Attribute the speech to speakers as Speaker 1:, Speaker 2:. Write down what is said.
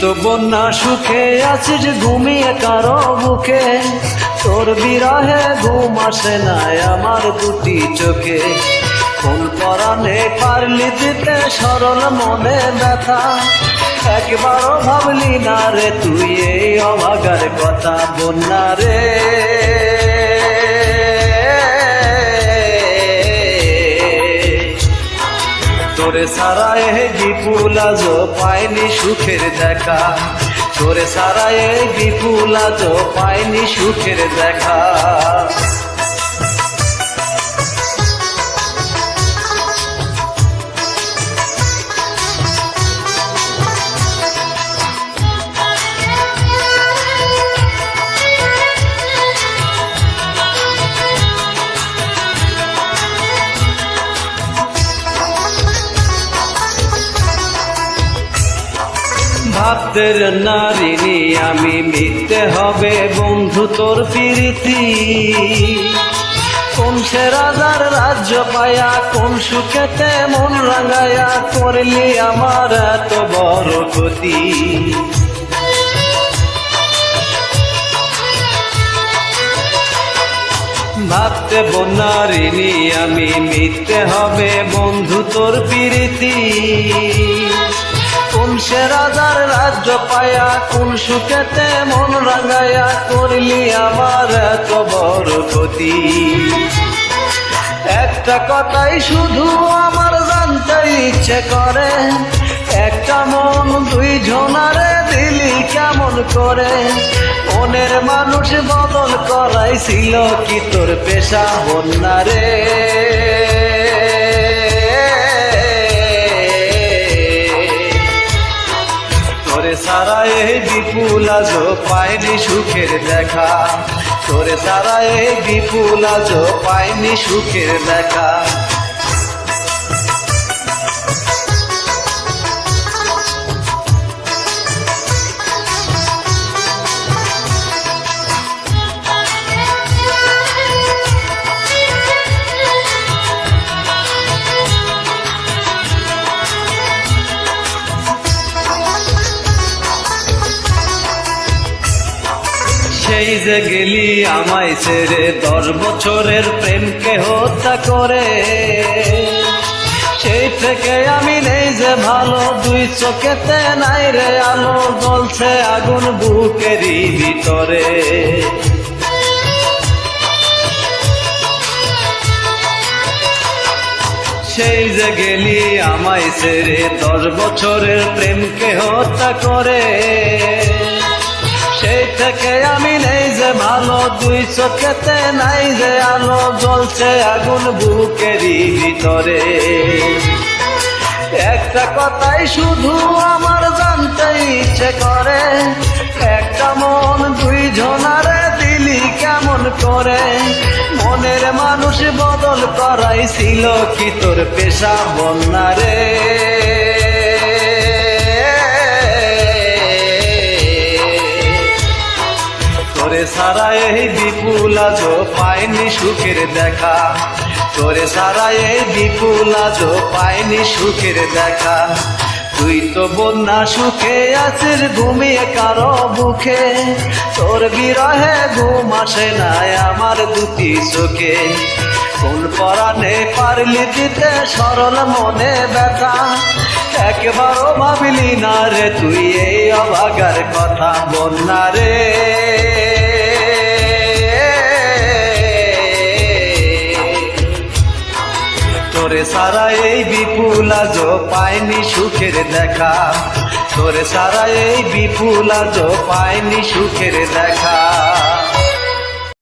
Speaker 1: তো বন্যা সুখে আছিস ঘুমিয়ে কারও বুকে তোর বিরহে ঘুম আসে না আমার দুটি চোখে। কোন পরাণে পারলি দিতে সরল মনে ব্যথা। একবারও ভাবলি না রে, তুই এই অভাগার কথা বন্যা রে। তোরে সারা এ বিপুল আজ পাইনি সুখের দেখা। তোরে সারা এ বিপুল আজ পাইনি সুখের দেখা। ভাবতের নারিনী আমি মিথ্যে হবে, বন্ধু তোর প্রীতি। কোন সে রাজার রাজ্য পায়া, কোন সুখেতে মন রাঙায়া, করলি আমার এত বড় ক্ষতি। ভাবতে বন্যারিনী আমি মিথ্যে হবে, বন্ধু তোর প্রীতি। কোন সে রাজার রাজ্য পায়া, কোন সুখেতে মন রাঙায়া, করলি আমার এত বড় ক্ষতি। একটা কথাই শুধু আমার জানতে ইচ্ছে করে, একটা মন দুই জনারে দিলি কেমন করে? মনের মানুষ বদল করাইছিল কি তোর পেশা বন্যারে সারা এই বিপুল আজ পাইনি সুখের দেখা। তোরে সারা এই বিপুল আজ পায়নি সুখের দেখা। সেই যে গেলি আমায় ছেড়ে, দশ বছরের প্রেমকে হত্যা করে। সেই থেকে আমি নেই যে ভালো, দুই চোখেতে নাই রে আলো, জ্বলছে আগুন বুকেরই ভিতরে। সেই যে গেলি আমায় ছেড়ে, দশ বছরের প্রেমকে হত্যা করে। থেকে আমি নেই যে ভালো, দুই চোখেতে নাই যে আলো, জ্বলছে আগুন বুকেরই ভিতরে। একটা কথাই শুধু আমার জানতে ইচ্ছে করে, একটা মন দুই জনারে দিলি কেমন করে? মনের মানুষ বদল করাইছিল কি তোর পেশা বন্যারে? এই বিপুল আজ পাইনি সুখের দেখা। তোরে সারা এই বিপুল আজ পাইনি সুখের দেখা। তুই তো বন্যা সুখে আছিস ঘুমিয়ে কারও বুকে তোর বিরহে ঘুম আসে না আমার দুটি চোখে। কোন পরাণে পারলি দিতে সরল মনে ব্যথা। একবারও ভাবিলি না রে তুই এই অভাগার কথা বন্যা রে। সারা এই বিপুল আজ পায়নি সুখের দেখা। তোরে সারা এই বিপুল আজ পায়নি সুখের দেখা।